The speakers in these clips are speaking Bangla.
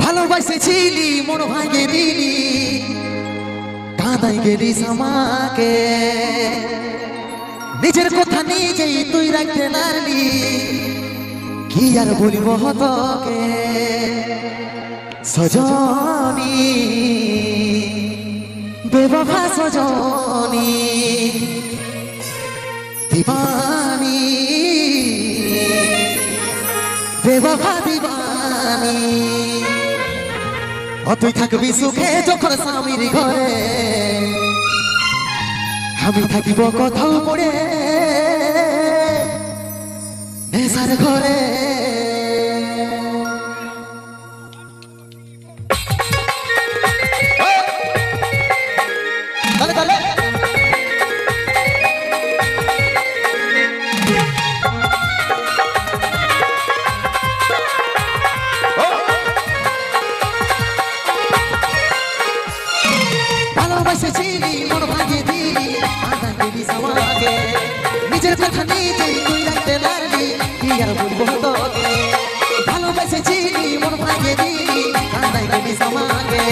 ভালোবাসেছিলি মন ভাঙে দিলি, কাঁদাই গেলি আমাকে। নিজের কথা নিজেই তুই রাখতে নারলি কি আর বলিব তোকে? সজনি বেবফা সজনি দিবানি বেবফা দিবানি ও তুই থাকবি সুখে যখন স্বামীর ঘরে। আমি থাকিব কোথাও পড়ে, নেশার ঘরে। দিলি সমাগে নিজের কথা নিজেই তুই রাখতে লাগলি, কি আর বলব তোকে? ভালোবাসেছিলি মন ভাঙিয়ে দিলি আদা দিলি সমাগে।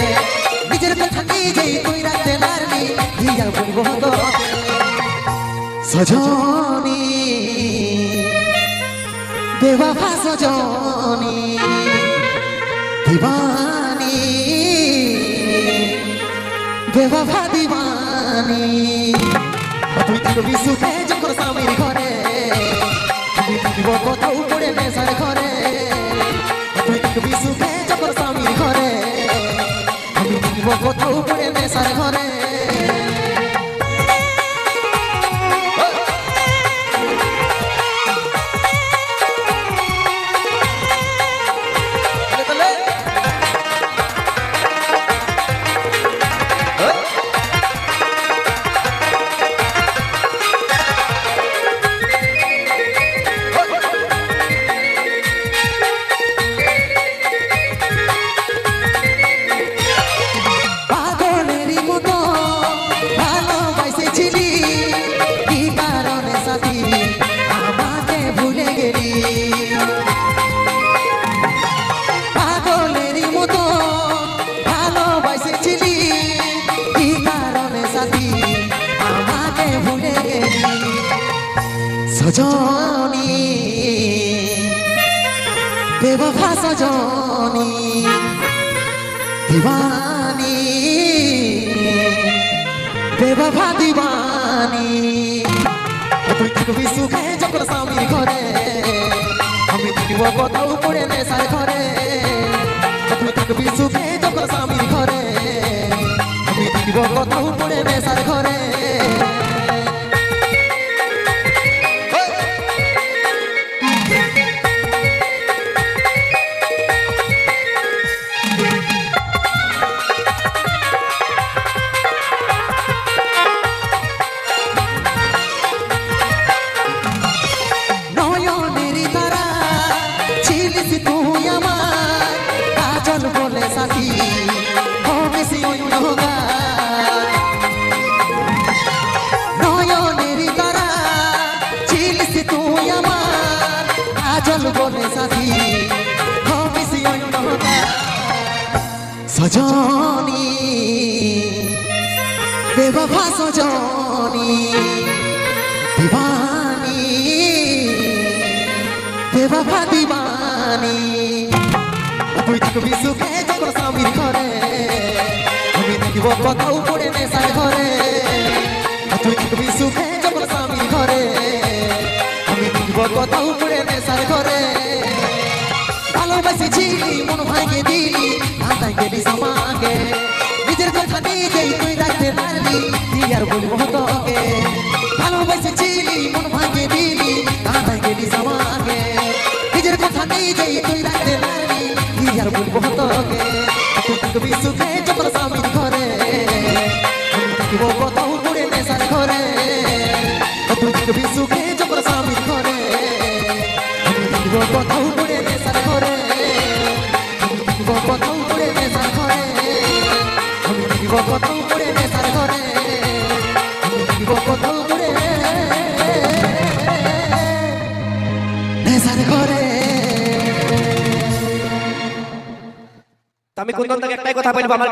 নিজের কথা নিজেই তুই রাখতে লাগলি, কি আর বলব তোকে? সজনি বেওয়াফা সজনি, দিবানি বেওয়াফা দিবানি। ও তুই থাকবি সুখে যখন স্বামীর ঘরে? তুই থাকিব কোথাও পড়ে নেশার ঘরে? তুই থাকবি সুখে যখন স্বামীর ঘরে? আমি থাকিব কোথাও পড়ে নেশার ঘরে? সজনি বেবফা সজনি দিবানি। বেবাফা দিবানি তুই থাকবি সুখে যখন স্বামীর ঘরে। আমি থাকিব কোথাও পড়ে নেশার ঘরে। তুই থাকবি সুখে যখন স্বামীর ঘরে। আমি থাকিব কোথাও পড়ে নেশার ঘরে। ছিলিস তুই আমার, কাজল বলে সাথী হবেছি অন্যগা নয়নেরই তারা ছিলিস তুই আমার, কাজল বলে সাথী হবেছি অন্যগা সজনি বেবাফা সজনি, দিবানি বেবাফা দিবানি তুই থাকবি সুখে যখন স্বামীর ঘরে আমি থাকিব কোথাও পড়ে নেশার ঘরে। তুই থাকবি সুখে যখন স্বামীর ঘরে আমি থাকিব কোথাও পড়ে নেশার ঘরে। ভালোবাসেছিলি মন ভাঙে দিলি আদায় গেলি সমাগে নিজের কথা নিজেই তুই রাখতে পারলি কি আর বলব তোকে? কি আর বলব তোকে তুই থাকবি সুখে যখন স্বামীর ঘরে থাকিব কোথাও পড়ে নেশার ঘরে থাকবি সুখে যখন স্বামীর ঘরে আমি থাকিব কোথাও নেশার আমি কোন একটাই কথা বলব আমার